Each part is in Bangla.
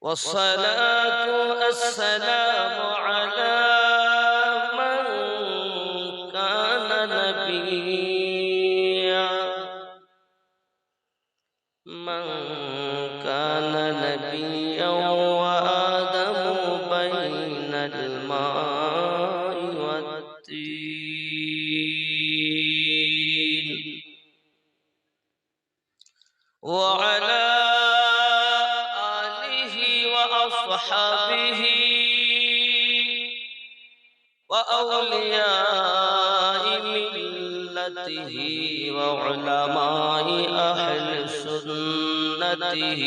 والصلاة السلام على من كان نبيا. من كان نبيا وآدم بين الماء والطين وعلى آله وأصحابه وأولياء ملته وعلماء أهل سنته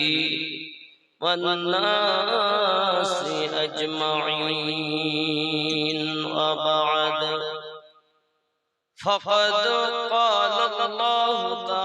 والناس أجمعين. وبعد فقد قال الله تعالى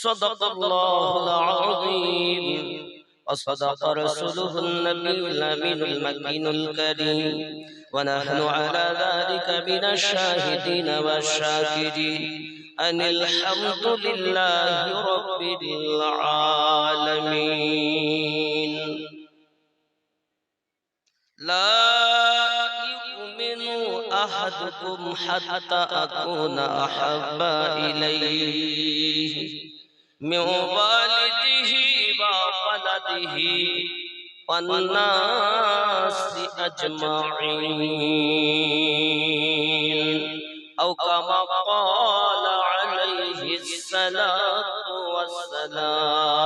صدق الله العظيم. وصدق رسوله النبي الأمين المكين الكريم. ونحن على ذلك من الشاهدين والشاكرين. أن الحمد لله رب العالمين. لا يؤمن أحدكم حتى أكون أحب إليه. من والده وولده والناس أجمعين أو كما قال عليه الصلاة والسلام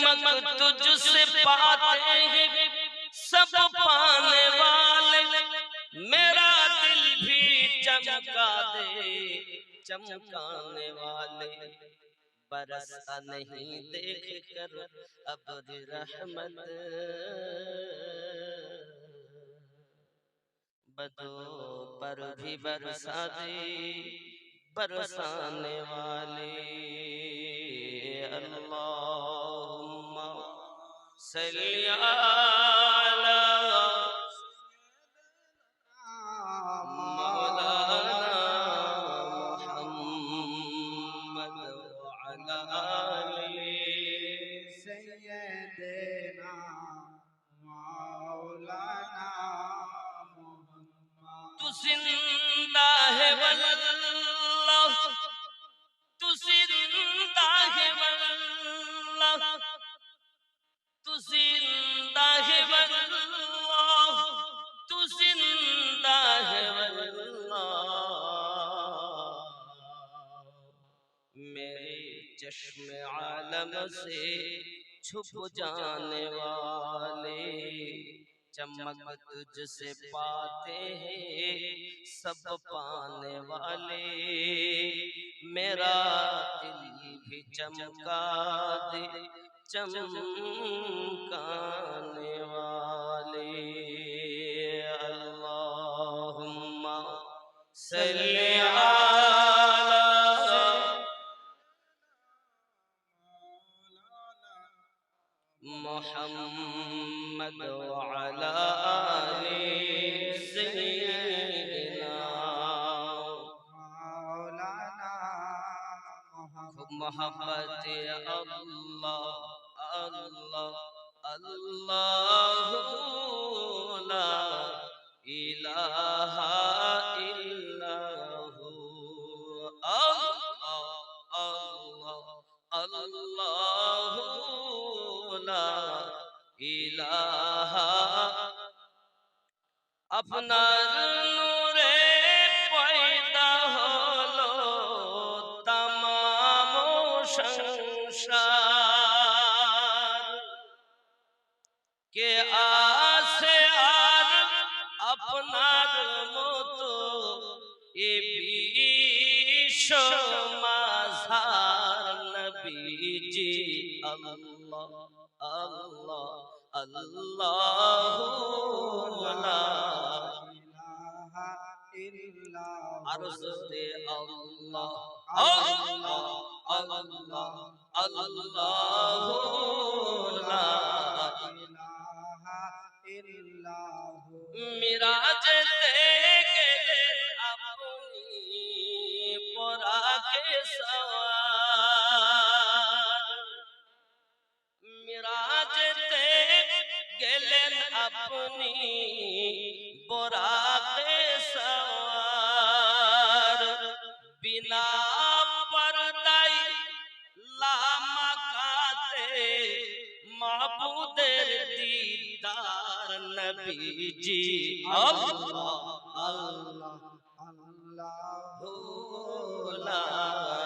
چمک تجھ سے پاتے ہیں، سب پانے والے۔ میرا دل بھی چمکا دے، چمکانے والے۔ برسا نہیں دیکھ کر اب رحمت۔ بدو پر بھی برسا دے برسانے والے۔ صل على مولانا محمد وعلى آل سيدنا مولانا محمد. چشم عالم سے چھپ جانے والے۔ چمک تجھ سے پاتے ہیں سب پانے والے۔ میرا دل بھی چمکا دے۔ چمکانے والے۔ اللہم صلی محمد وعلى آل سيدنا مولانا محمد الله الله الله لا إله إلا هو. الله الله الله لا ইলাহা। আপনার নূরে পয়দা হলো তামাম সংসার। কে আসে আর আপনার মতো এ বিশ্বমা ইল্লাল্লাহ আল্লাহ আল্লাহ আল্লাহ গেলেন আপনি বরাকে সওয়ার বিনা পর্দায় লামাকাতে মাবুদের দিদার নবীজি আল্লাহ আল্লাহ আল্লাহ লা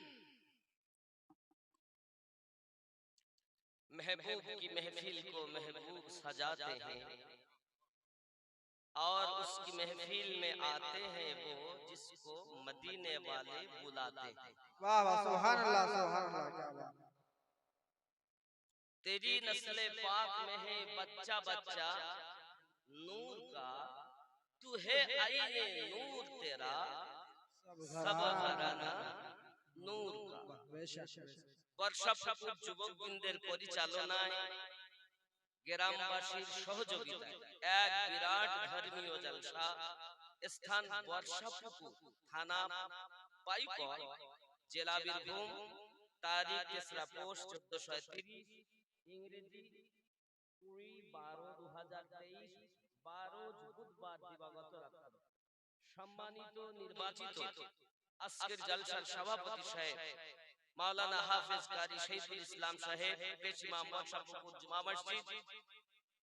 محبوب کی محفیل کو محبوب سجاتے ہیں۔ اور اس کی محفیل میں آتے ہیں وہ جس کو مدینے والے بلاتے ہیں۔ واہ واہ سبحان اللہ سبحان اللہ تیری نسل پاک میں ہے بچہ بچہ نور کا تو ہے عین نور تیرا سب گھرانہ نور کا۔ بے شاہ شاہ شاہ বর্ষাপুর যুবকবৃন্দের পরিচালনায় গ্রামবাসীর সহযোগিতায় এক বিরাট ধর্মীয় জলসা স্থান বর্ষাপুর থানা জেলা বীরভূম তারিখ তেসরা পোস্ট চোদ্দশো তিরিশ ইংরেজি কুড়ি বারো দু হাজার তেইশ বারো বুধবার দিবাগত রাত্র সম্মানিত নির্বাচিত আজকের জলসার সভাপতি সাহেব মাওলানা হাফেজ কারি শহীদুল ইসলাম সাহেব পেশিমা বর্ষাপুর জুমা মসজিদ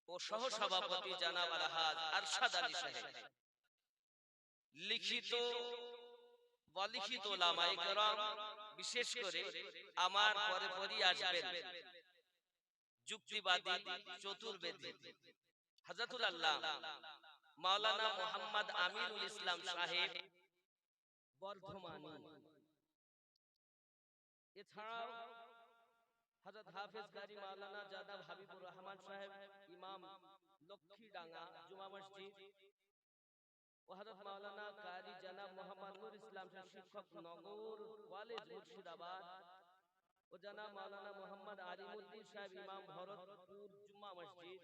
ও সহ সভাপতি জানাব আলহাজ আরশাদ আলী সাহেব। লিখিত বলিখিত ওলামায়ে কেরাম বিশেষ করে আমার পরে পরই আসবেন। যুক্তিবাদী চতুর্বেদী। হযরতুল আল্লাহ মাওলানা মোহাম্মদ আমিনুল ইসলাম সাহেব। বর্ধমানী। এছাড়াও হযরত হাফেজ কারি মাওলানা জাদাব হাবিবুর রহমান সাহেব, ইমাম লক্ষ্মীডাঙ্গা জুমা মসজিদ ও হযরত মাওলানা কারি জনাব মোহাম্মদ নূর ইসলাম সাহেব শিক্ষক নগর কলেজ মুর্শিদাবাদ ও জনাব মাওলানা মোহাম্মদ আলিমুদ্দিন সাহেব, ইমাম ভরতপুর জুম্মা মসজিদ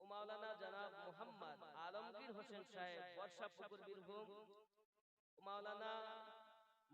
ও মাওলানা জনাব মোহাম্মদ আলমগীর হোসেন সাহেব বর্ষাপুকুর বীরভূম ও মাওলানা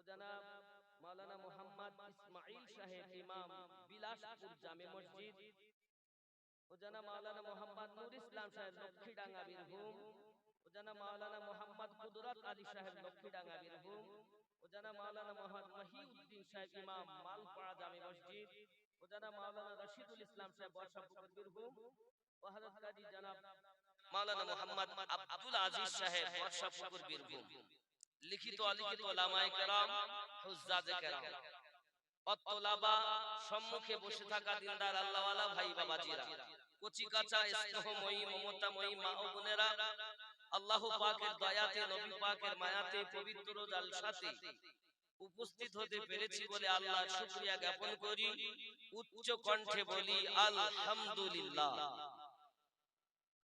তো জনাব মাওলানা মোহাম্মদ ইসমাইল সাহেব ইমাম বিলাসপুর জামে মসজিদ। ও জনাব মাওলানা মোহাম্মদ নূর ইসলাম সাহেব লক্ষ্মীডাঙ্গা বীরভূম। ও জনাব মাওলানা মোহাম্মদ কুদরত আলী সাহেব লক্ষ্মীডাঙ্গা বীরভূম। ও জনাব মাওলানা মোহাম্মদ মহিউদ্দিন সাহেব ইমাম মালপাড়া জামে মসজিদ। ও জনাব মাওলানা রশিদুল ইসলাম সাহেব বর্ষাপুর বীরভূম। ও হযরত কাজী জনাব মাওলানা মোহাম্মদ আব্দুল আজিজ সাহেব বর্ষাপুর বীরভূম। লিখিত অলিখিত ওলামায়ে কেরাম হুজ্জাজে কেরাম। অত্তলাবা সম্মুখে বসে থাকা দিনদার আল্লাহওয়ালা ভাই বাবাজিরা কচি কাঁচা স্নেহময়ী মমতাময়ী মা ও বোনেরা আল্লাহ পাকের দয়াতে নবী পাকের মায়াতে পবিত্র জালসাতে উপস্থিত হতে পেরেছি বলে আল্লাহর শুকরিয়া জ্ঞাপন করি। উচ্চ কণ্ঠে বলি আলহামদুলিল্লাহ।